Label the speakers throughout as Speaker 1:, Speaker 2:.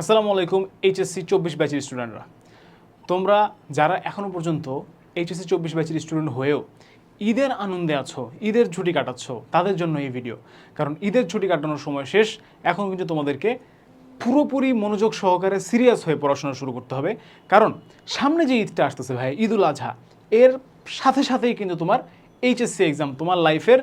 Speaker 1: আসসালামু আলাইকুম এইচএসসি চব্বিশ ব্যাচের স্টুডেন্টরা। তোমরা যারা এখনও পর্যন্ত এইচএসসি চব্বিশ ব্যাচের স্টুডেন্ট হয়েও ঈদের আনন্দে আছো, ঈদের ছুটি কাটাচ্ছ, তাদের জন্য এই ভিডিও। কারণ ঈদের ছুটি কাটানোর সময় শেষ, এখন কিন্তু তোমাদেরকে পুরোপুরি মনোযোগ সহকারে সিরিয়াস হয়ে পড়াশোনা শুরু করতে হবে। কারণ সামনে যে ঈদটা আসতেছে ভাই ঈদুল আজহা, এর সাথে সাথেই কিন্তু তোমার এইচএসসি এক্সাম তোমার লাইফের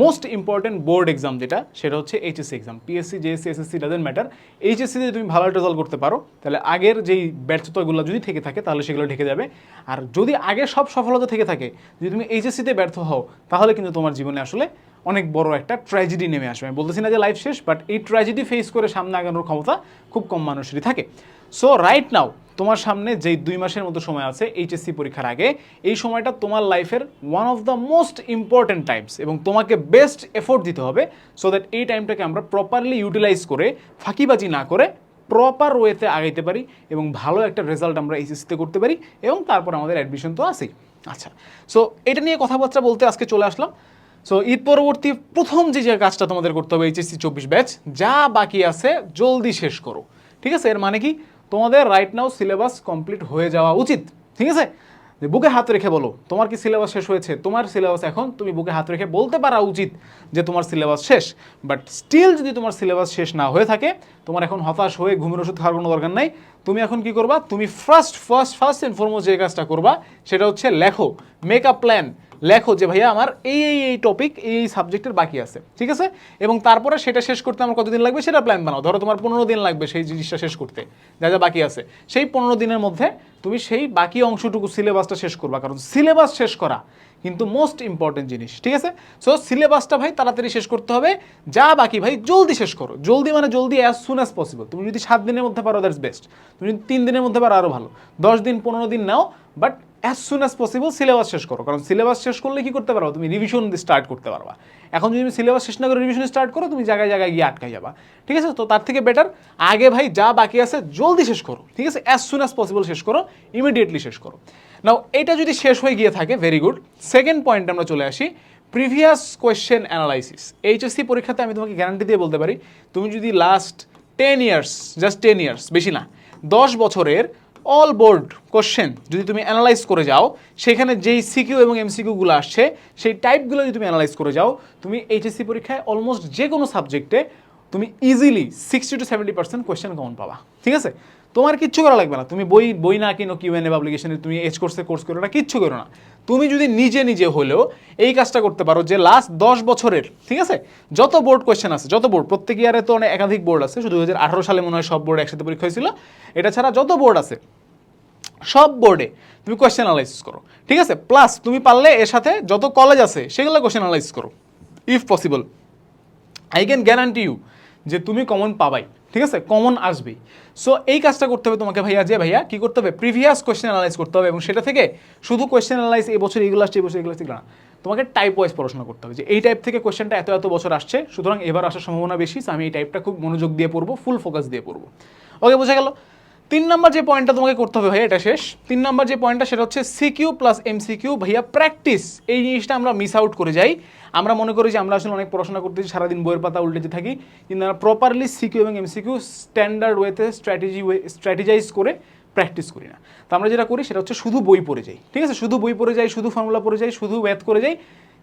Speaker 1: মোস্ট ইম্পর্টেন্ট বোর্ড এক্সাম যেটা, সেটা হচ্ছে HSC exam PSC JSC SSC doesn't matter এইচএসসিতে তুমি ভালো রেজাল্ট করতে পারো, তাহলে আগের যেই ব্যর্থতাগুলো যদি থেকে থাকে, তাহলে সেগুলো ঢেকে যাবে। আর যদি আগে সব সফলতা থেকে থাকে, যদি তুমি এইচএসসিতে ব্যর্থ হও, তাহলে কিন্তু তোমার জীবনে আসলে অনেক বড় একটা ট্র্যাজেডি নেমে আসবে। আমি বলতেছি না যে লাইফ শেষ বাট এই ট্র্যাজেডি ফেস করে সামনে আগানোর ক্ষমতা খুব কম মানুষেরই থাকে। সো রাইট নাও তোমার সামনে যেই দুই মাসের মতো সময় আছে এইচএসসি পরীক্ষার আগে, এই সময়টা তোমার লাইফের one of the most important times এবং তোমাকে বেস্ট এফোর্ট দিতে হবে সো দ্যাট এই টাইমটাকে আমরা প্রপারলি ইউটিলাইজ করে, ফাঁকিবাজি না করে প্রপার ওয়েতে আগাইতে পারি এবং ভালো একটা রেজাল্ট আমরা এইচএসসিতে করতে পারি এবং তারপর আমাদের অ্যাডমিশন তো আছেই। আচ্ছা সো এটা নিয়ে কথাবার্তা বলতে আজকে চলে আসলাম। সো ঈদ পরবর্তী প্রথম যে যে কাজটা তোমাদের করতে হবে এইচএসসি চব্বিশ ব্যাচ, যা বাকি আছে জলদি শেষ করো। ঠিক আছে? এর মানে কি? তোমাদের রাইট নাও সিলেবাস কমপ্লিট হয়ে যাওয়া উচিত। ঠিক আছে? বুকে হাত রেখে বলো, তোমার কি সিলেবাস শেষ হয়েছে? তোমার সিলেবাস এখন তুমি বুকে হাত রেখে বলতে পারা উচিত যে তোমার সিলেবাস শেষ। বাট স্টিল যদি তোমার সিলেবাস শেষ না হয়ে থাকে, তোমার এখন হতাশ হয়ে ঘুমের ওষুধ খাওয়ার কোনো দরকার নাই। তুমি এখন কি করবা? তুমি first first first and foremost যে কাজটা করবা, সেটা হচ্ছে লেখো মেক আপ প্ল্যান লেখো যে, ভাইয়া, আমার এই এই এই টপিক এই সাবজেক্টের বাকি আছে। ঠিক আছে? এবং তারপরে সেটা শেষ করতে আমার কতদিন লাগবে সেটা প্ল্যান বানাও। ধরো তোমার পনেরো দিন লাগবে সেই জিনিসটা শেষ করতে, যা যা বাকি আছে। সেই পনেরো দিনের মধ্যে তুমি সেই বাকি অংশটুকু সিলেবাসটা শেষ করবা। কারণ সিলেবাস শেষ করা কিন্তু মোস্ট ইম্পর্টেন্ট জিনিস। ঠিক আছে? সো সিলেবাসটা ভাই তাড়াতাড়ি শেষ করতে হবে। যা বাকি ভাই জলদি শেষ করো। জলদি মানে জলদি অ্যাজ সুন অ্যাজ পসিবল তুমি যদি সাত দিনের মধ্যে পারো দ্যাটস বেস্ট তুমি যদি তিন দিনের মধ্যে পারো আরও ভালো। দশ দিন, পনেরো দিন now but as soon as possible syllabus শেষ করো। কারণ সিলেবাস শেষ করলে কি করতে পারো তুমি রিভিশন স্টার্ট করতে পারবা। এখন যদি তুমি সিলেবাস শেষ না করে রিভিশন স্টার্ট করো, তুমি জায়গায় জায়গায় গিয়ে আটকাই যাবা। ঠিক আছে? তো তার থেকে বেটার আগে ভাই যা বাকি আছে জলদি শেষ করো। ঠিক আছে? অ্যাজ সুন অ্যাজ পসিবল শেষ করো ইমিডিয়েটলি শেষ করো। নাও এটা যদি শেষ হয়ে গিয়ে থাকে ভেরি গুড সেকেন্ড পয়েন্ট আমরা চলে আসি প্রিভিয়াস কোয়েশ্চেন অ্যানালাইসিস এইচএসসি পরীক্ষাতে আমি তোমাকে গ্যারান্টি দিয়ে বলতে পারি, তুমি যদি last ten years just ten years বেশি না, দশ বছরের অল বোর্ড কোশ্চেন যদি তুমি অ্যানালাইজ করে যাও, সেখানে যেই সিকিউ এবং এমসিকিউগুলো আসছে, সেই টাইপগুলো যদি তুমি অ্যানালাইজ করে যাও, তুমি এইচএসসি পরীক্ষায় অলমোস্ট যে কোনো সাবজেক্টে তুমি easily sixty to seventy percent question common পাবা। ঠিক আছে? তোমার কিচ্ছু করা লাগবে না। তুমি বই বই না কিনো কিউ এন পাবলিকেশনে তুমি এজ কোর্সে কোর্স করো না কিচ্ছু করো না। তুমি যদি নিজে নিজে হলেও এই কাজটা করতে পারো যে লাস্ট দশ বছরের, ঠিক আছে? যত বোর্ড কোয়েশ্চেন আছে, যত বোর্ড প্রত্যেক ইয়ারে তো অনেক একাধিক বোর্ড আছে, শুধু দু হাজার আঠারো সালে মনে হয় সব বোর্ড একসাথে পরীক্ষা হয়েছিল। এটা ছাড়া যত বোর্ড আছে, সব বোর্ডে তুমি কোয়েশ্চেন অ্যানালাইসিস করো, ঠিক আছে? প্লাস তুমি পারলে এর সাথে যত কলেজ আছে, সেগুলো কোয়েশ্চেন অ্যানালাইসিস করো if possible I can guarantee you যে তুমি কমন পাবাই। ঠিক আছে? কমন আসবেই। সো এই কাজটা করতে হবে তোমাকে ভাইয়া, যে ভাইয়া কি করতে হবে? প্রিভিয়াস কোয়েশ্চেন অ্যানালাইজ করতে হবে এবং সেটা থেকে শুধু কোয়েশ্চেন অ্যানালাইজ এই বছর এগুলো আসছে, এই বছর এগুলো আসছে না। তোমাকে টাইপ ওয়াইজ পড়াশোনা করতে হবে যে এই টাইপ থেকে কোয়েশ্চেনটা এত এত বছর আসছে, সুতরাং এবার আসার সম্ভাবনা বেশি আমি এই টাইপটা খুব মনোযোগ দিয়ে পড়ব ফুল ফোকাস দিয়ে পড়ব। ওকে বোঝা গেল? তিন নম্বর যে পয়েন্টটা তোমাকে করতে হবে ভাইয়া, এটা শেষ। তিন নম্বর যে পয়েন্টটা সেটা হচ্ছে সিকিউ প্লাস এমসিকিউ ভাইয়া প্র্যাকটিস এই জিনিসটা আমরা মিস আউট করে যাই। আমরা মনে করি যে আমরা আসলে অনেক পড়াশোনা করতেছি, সারাদিন বইয়ের পাতা উল্টেতে থাকি। কিন্তু আমরা প্রপারলি সিকিউ এবং এমসিকিউ স্ট্যান্ডার্ড ওয়েতে স্ট্র্যাটেজি ওয়ে স্ট্র্যাটেজাইজ করে প্র্যাকটিস করি না। তো আমরা যেটা করি সেটা হচ্ছে শুধু বই পড়ে যাই। ঠিক আছে? শুধু বই পড়ে যাই, শুধু ফর্মুলা পড়ে যাই, শুধু ওয়েথ করে যাই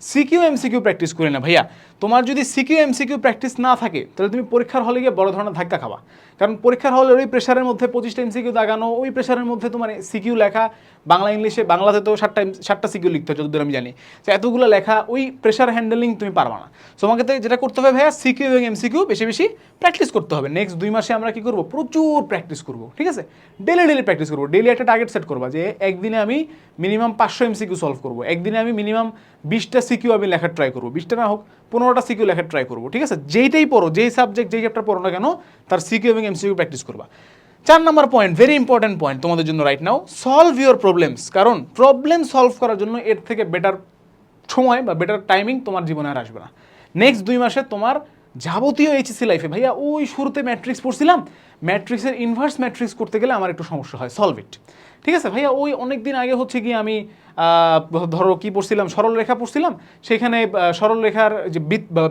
Speaker 1: সিকিউ এমসিকিউ প্র্যাকটিস করি না ভাইয়া। তোমার যদি সিকিউ এমসিকিউ প্র্যাকটিস না থাকে, তাহলে তুমি পরীক্ষার হলে গিয়ে বড় ধরনের ধাক্কা খাবা। কারণ পরীক্ষার হলে ওই প্রেশারের মধ্যে পঁচিশটা এমসিকিউ দাগানো, ওই প্রেশারের মধ্যে তোমার সিকিউ লেখা, বাংলা, ইংলিশে, বাংলাতে তো সাতটা সাতটা সিকিউ লিখতে হয়, যতদূর আমি জানি। তো এতগুলো লেখা, ওই প্রেশার হ্যান্ডেলিং তুমি পারবা না। তোমাকে তো যেটা করতে হবে ভাইয়া, সিকিউ এবং এমসিকিউ বেশি বেশি প্র্যাকটিস করতে হবে। নেক্সট দুই মাসে আমরা কি করব? প্রচুর প্র্যাকটিস করব, ঠিক আছে? ডেলি ডেলি প্র্যাকটিস করব। ডেলি একটা টার্গেট সেট করবা যে একদিনে আমি মিনিমাম পাঁচশো এমসিকিউ সলভ করব। একদিনে আমি মিনিমাম বিশটা সিকিউ আমি লেখার ট্রাই করব। বিশটা না হোক, পনেরোটা সিকিউ লেখার ট্রাই করব, ঠিক আছে? যেইটাই পড়ো, যেই সাবজেক্ট যেই চ্যাপ্টার পড়ো না কেন, তার সিকিউ এবং এমসিকিউ প্র্যাকটিস করবা। চার নম্বর পয়েন্ট ভেরি ইম্পর্টেন্ট পয়েন্ট তোমাদের জন্য right now solve your problems কারণ প্রবলেম সলভ করার জন্য এর থেকে বেটার সময় বা বেটার টাইমিং তোমার জীবনে আর আসবে না। নেক্সট দুই মাসে তোমার যাবতীয় এইচএসসি লাইফে ভাইয়া, ওই শুরুতে ম্যাট্রিক্স পড়ছিলাম ম্যাট্রিক্সের ইনভার্স ম্যাট্রিক্স করতে গেলে আমার একটু সমস্যা হয় সলভ ইট ঠিক আছে? ভাইয়া ওই অনেক দিন আগে হচ্ছে কি আমি ধরো কি পড়ছিলাম সরল রেখা পড়ছিলাম সেখানে আহ, সরল রেখার যে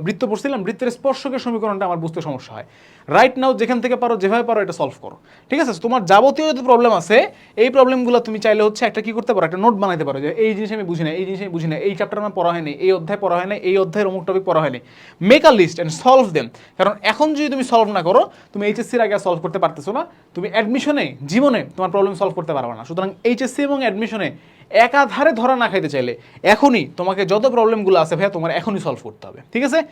Speaker 1: বৃত্ত পড়ছিলাম বৃত্তের স্পর্শকের সমীকরণটা আমার বুঝতে সমস্যা হয়। রাইট নাও যেখান থেকে পারো যেভাবে পারো এটা সলভ করো। ঠিক আছে? তোমার যাবতীয় যত প্রবলেম আছে এই প্রবলেমগুলো তুমি চাইলে হচ্ছে একটা কি করতে পারো একটা নোট বানাতে পারো যে এই জিনিস আমি বুঝি না এই জিনিস আমি বুঝি না এই চ্যাপ্টার আমার পড়া হয়নি এই অধ্যায় পড়া হয়নি এই অধ্যায়ের অমুক টপিক পড়া হয়নি। Make a list and solve them কারণ এখন যদি তুমি সলভ না করো তুমি এইচএসসির আগে সলভ করতে পারতেছো না। তুমি অ্যাডমিশনে জীবনে তোমার প্রবলেম সলভ করতে পারবে না। সুতরাং এইচএসসি এবং অ্যাডমিশনে একাধারে ধরা না খাইতে চাইলে এখনই তোমাকে যত প্রবলেমগুলো আছে ভাইয়া তোমার এখনই সলভ করতে হবে, ঠিক আছে?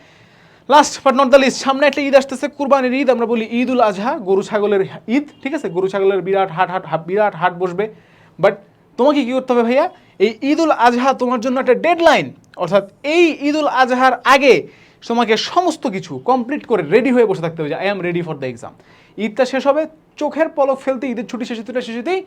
Speaker 1: Last but not the list সামনে একটা ঈদ আসতেছে, কুরবানির ঈদ, আমরা বলি ঈদ উল আজহা, গরু ছাগলের ঈদ, ঠিক আছে? গরু ছাগলের বিরাট হাট, হাট- বিরাট হাট বসবে। বাট তোমাকে কি করতে হবে ভাইয়া? এই ঈদ উল আজহা তোমার জন্য একটা ডেডলাইন অর্থাৎ এই ঈদ উল আজহার আগে তোমাকে সমস্ত কিছু কমপ্লিট করে রেডি হয়ে বসে থাকতে হবে যে I am ready for the exam ঈদটা শেষ হবে, চোখের পলক ফেলতে ঈদের ছুটি শেষ হতে, শেষ হতেই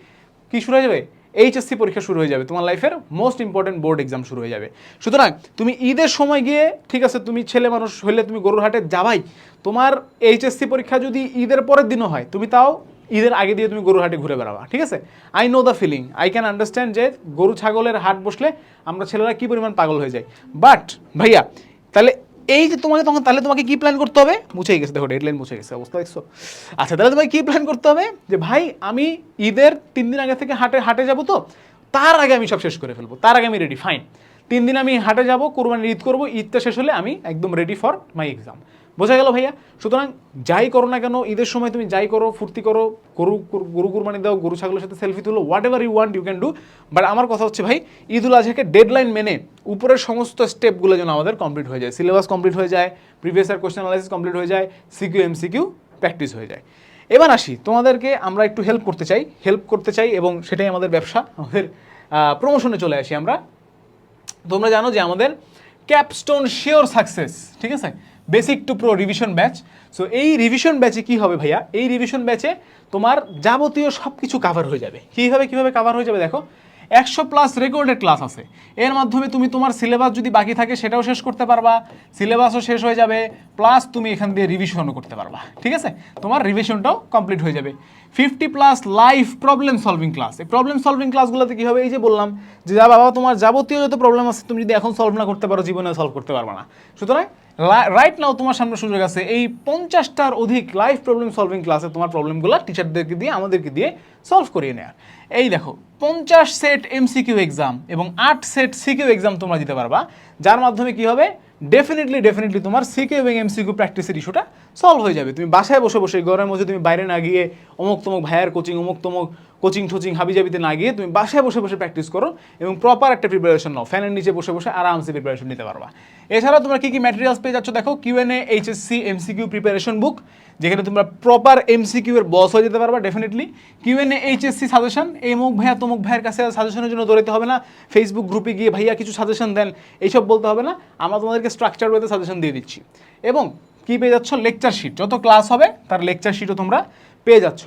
Speaker 1: কি শুরু হয়ে যাবে? এইচএসসি পরীক্ষা শুরু হয়ে যাবে। তোমার লাইফের মোস্ট ইম্পর্টেন্ট বোর্ড এক্সাম শুরু হয়ে যাবে। সুতরাং তুমি ঈদের সময় গিয়ে, ঠিক আছে, তুমি ছেলে মানুষ হলে তুমি গরুর হাটে যাবাই। তোমার এইচএসসি পরীক্ষা যদি ঈদের পরের দিনও হয়, তুমি তাও ঈদের আগে দিয়ে তুমি গরুর হাটে ঘুরে বেড়াবা, ঠিক আছে? I know the feeling I can understand যে গরু ছাগলের হাট বসলে আমরা ছেলেরা কি পরিমাণ পাগল হয়ে যাই। বাট ভাইয়া, তাহলে এই যে তোমাকে তখন তাহলে তোমাকে কি প্ল্যান করতে হবে? মুছেই গেছে, দেখো ডেডলাইন মুছে গেছে, অবস্থা দেখছ? আচ্ছা তাহলে তোমাকে কি প্ল্যান করতে হবে? যে ভাই, আমি ঈদের তিন দিন আগে থেকে হাটে হাটে যাব তো, তার আগে আমি সব শেষ করে ফেলব, তার আগে আমি রেডি ফাইন তিন দিন আমি হাটে যাব, কোরবানির ঈদ করব, ঈদটা শেষ হলে আমি একদম রেডি ফর মাই এক্সাম বোঝা গেল ভাইয়া? সুতরাং যাই করো না কেন, ঈদের সময় তুমি যাই করো, ফুর্তি করো, গরু গরু কুরবানি দাও, গরু ছাগলের সাথে সেলফি তুলো whatever you want you can do but আমার কথা হচ্ছে ভাই ঈদ উল আজহাকে ডেডলাইন মেনে উপরের সমস্ত স্টেপগুলো যেন আমাদের কমপ্লিট হয়ে যায়। সিলেবাস কমপ্লিট হয়ে যায় previous year question analysis complete হয়ে যায় সিকিউ এম সিকিউ প্র্যাকটিস হয়ে যায়। এবার আসি, তোমাদেরকে আমরা একটু হেল্প করতে চাই হেল্প করতে চাই এবং সেটাই আমাদের ব্যবসা, আমাদের প্রমোশনে চলে আসি আমরা। তোমরা জানো যে আমাদের ক্যাপস্টোন শিওর সাকসেস ঠিক আছে? Basic to pro revision batch so এই রিভিশন ব্যাচে কি হবে ভাইয়া? এই রিভিশন ব্যাচে তোমার যাবতীয় সব কিছু কাভার হয়ে যাবে। কীভাবে কীভাবে কাভার হয়ে যাবে দেখো? একশো প্লাস রেকর্ডেড ক্লাস আছে। এর মাধ্যমে তুমি তোমার সিলেবাস যদি বাকি থাকে, সেটাও শেষ করতে পারবা। সিলেবাসও শেষ হয়ে যাবে। প্লাস তুমি এখান দিয়ে রিভিশনও করতে পারবা। ঠিক আছে? তোমার রিভিশনটাও কমপ্লিট হয়ে যাবে। Fifty plus life problem solving class এই প্রবলেম সলভিং ক্লাসগুলোতে কী হবে? এই যে বললাম যে, যা বাবা, তোমার যাবতীয় যত প্রবলেম আছে, তুমি যদি এখন সলভ না করতে পারো জীবনে সলভ করতে পারবে না। সুতরাং রাইট নাও তোমার সামনে সুযোগ আছে, এই পঞ্চাশটার অধিক লাইফ প্রবলেম সলভিং ক্লাসে তোমার প্রবলেমগুলো টিচারদেরকে দিয়ে, আমাদেরকে দিয়ে সলভ করিয়ে নেওয়ার। এই দেখো, পঞ্চাশ সেট এমসিকিউ এক্সাম এবং আট সেট সিকিউ এক্সাম তোমরা দিতে পারবা, যার মাধ্যমে কি হবে? ডেফিনেটলি ডেফিনেটলি তোমার সিকে এবং এমসিকিউ প্র্যাকটিসের ইস্যুটা সলভ হয়ে যাবে। তুমি বাসায় বসে বসে, ঘরের মধ্যে তুমি বাইরে না গিয়ে অমুক তমুক ভাইয়ার কোচিং অমুক তমুক কোচিং টোচিং হাবিজাবিতে না গিয়ে তুমি বাসায় বসে বসে প্র্যাকটিস করো এবং প্রপার একটা প্রিপারেশন নাও। ফ্যানের নিচে বসে বসে আরামসে প্রিপারেশন নিতে পারবা। এছাড়া তোমরা কী কী ম্যাটেরিয়ালস পেয়ে যাচ্ছ দেখো QNA HSC MCQ preparation book যেখানে তোমরা প্রপার এমসিকিউ এর বস হয়ে যেতে পারবা ডেফিনেটলি কিউএনএ এইচএসসি সাজেশন এই মুখ ভাইয়া তমুক ভাইয়ের কাছে সাজেশনের জন্য দৌড়াতে হবে না। ফেসবুক গ্রুপে গিয়ে ভাইয়া কিছু সাজেশন দেন, এইসব বলতে হবে না। আমরা তোমাদেরকে স্ট্রাকচার ওয়েতে সাজেশন দিয়ে দিচ্ছি। এবং কী পেয়ে যাচ্ছ? লেকচার শিট যত ক্লাস হবে, তার লেকচার শিটও তোমরা পেয়ে যাচ্ছ।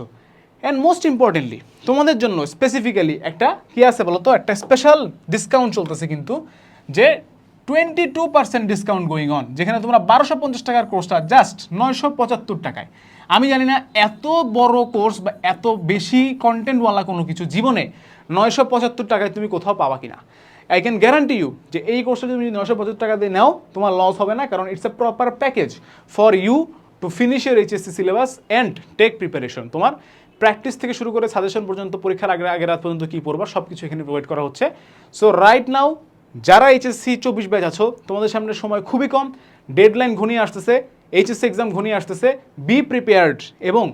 Speaker 1: অ্যান্ড মোস্ট ইম্পর্টেন্টলি তোমাদের জন্য স্পেসিফিক্যালি একটা, কি আছে বলো তো একটা স্পেশাল ডিসকাউন্ট চলতেছে কিন্তু, যে twenty two percent discount going on যেখানে তোমরা বারোশো পঞ্চাশ টাকার কোর্সটা জাস্ট নয়শো পঁচাত্তর টাকায়। আমি জানি না এত বড় কোর্স বা এত বেশি কন্টেন্টওয়ালা কোনো কিছু জীবনে নয়শো পঁচাত্তর টাকায় তুমি কোথাও পাবা কিনা। আই ক্যান গ্যারান্টি ইউ যে এই কোর্সটা তুমি নয়শো পঁচাত্তর টাকা দিয়ে নাও, তোমার লস হবে না, কারণ it's a proper package for you to finish year HSC syllabus and take preparation তোমার প্র্যাকটিস থেকে শুরু করে সাজেশন পর্যন্ত, পরীক্ষার আগে আগে রাত পর্যন্ত কী পড়বা সব কিছু এখানে প্রোভাইড করা হচ্ছে। সো রাইট নাও যারা এইচএসসি চব্বিশ ব্যাচ আছো, তোমাদের সামনে সময় খুবই কম ডেডলাইন ঘনিয়ে আসতেছে এইচএসসি এক্সাম ঘনিয়ে আসতেছে বি প্রিপেয়ার্ড এবং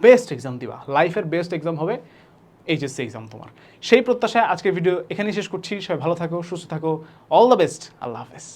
Speaker 1: বেস্ট এক্সাম দিবা। লাইফের বেস্ট এক্সাম হবে এইচএসসি এক্সাম তোমার। সেই প্রত্যাশায় আজকের ভিডিও এখানেই শেষ করছি। সবাই ভালো থাকো, সুস্থ থাকো অল দ্য বেস্ট আল্লাহ হাফেজ।